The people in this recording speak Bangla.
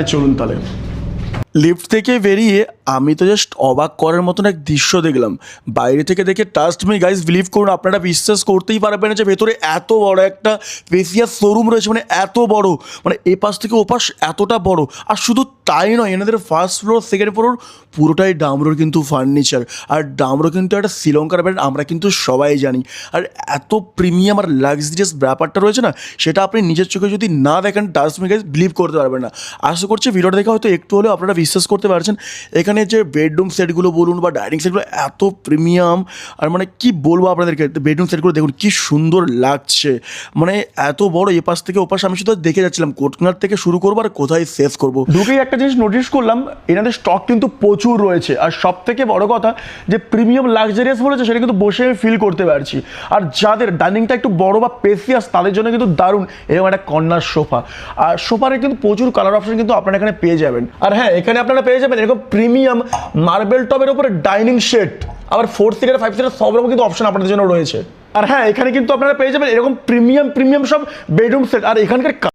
চলুন তাহলে লিফট থেকে বেরিয়ে আমি তো জাস্ট অবাক করার মতন এক দৃশ্য দেখলাম। বাইরে থেকে দেখে ট্রাস্ট মি গাইজ বিলিভ করুন, আপনারা বিশ্বাস করতেই পারবেন না যে ভেতরে এত বড় একটা পেসিয়ার শোরুম রয়েছে মানে এত বড় মানে এ পাশ থেকে ও পাশ এতটা বড়। আর শুধু তাই নয়, এনাদের ফার্স্ট ফ্লোর সেকেন্ড ফ্লোর পুরোটাই ডামরোর কিন্তু ফার্নিচার আর ডামরো কিন্তু একটা শ্রীলঙ্কার ব্র্যান্ড আমরা কিন্তু সবাই জানি। আর এত প্রিমিয়াম আর লাক্সারিয়াস ব্যাপারটা রয়েছে না, সেটা আপনি নিজের চোখে যদি না দেখেন ট্রাস্ট মি গাইজ বিলিভ করতে পারবেন না। আশা করছি ভিডিওটা দেখে হয়তো একটু হলেও আপনারা বিশ্বাস করতে পারছেন। এখানে যে বেডরুম সেটগুলো বলুন বা ডাইনিং সেটগুলো এত প্রিমিয়াম আর মানে কি বলব আপনাদেরকে? বেডরুম সেটগুলো দেখুন, কি সুন্দর লাগছে। মানে এত বড় এ পাশ থেকে ও পাশ আমি শুধু দেখে যাচ্ছিলাম কোটনার থেকে শুরু করব আর কোথায় শেষ করব। ঢুকেই একটা জিনিস নোটিস করলাম, এনাদের স্টক কিন্তু প্রচুর রয়েছে। আর সব থেকে বড় কথা, যে প্রিমিয়াম লাক্সারিয়াস বলেছে, সেটা কিন্তু বসে আমি ফিল করতে পারছি। আর যাদের ডাইনিংটা একটু বড় বা পেসিয়াস তাদের জন্য কিন্তু দারুণ। এরকম একটা কর্নার সোফা। আর সোফারে কিন্তু প্রচুর কালার অপশন কিন্তু আপনারা এখানে পেয়ে যাবেন। আর হ্যাঁ এখানে আপনারা পেয়ে যাবেন এরকম প্রিমিয়াম মার্বেল টপের উপরে ডাইনিং সেট আবার ফোর সিটার ফাইভ সিটার সব রকম কিন্তু অপশন আপনাদের জন্য রয়েছে। আর হ্যাঁ এখানে কিন্তু আপনারা পেয়ে যাবেন এরকম প্রিমিয়াম প্রিমিয়াম সব বেডরুম সেট আর এখানকার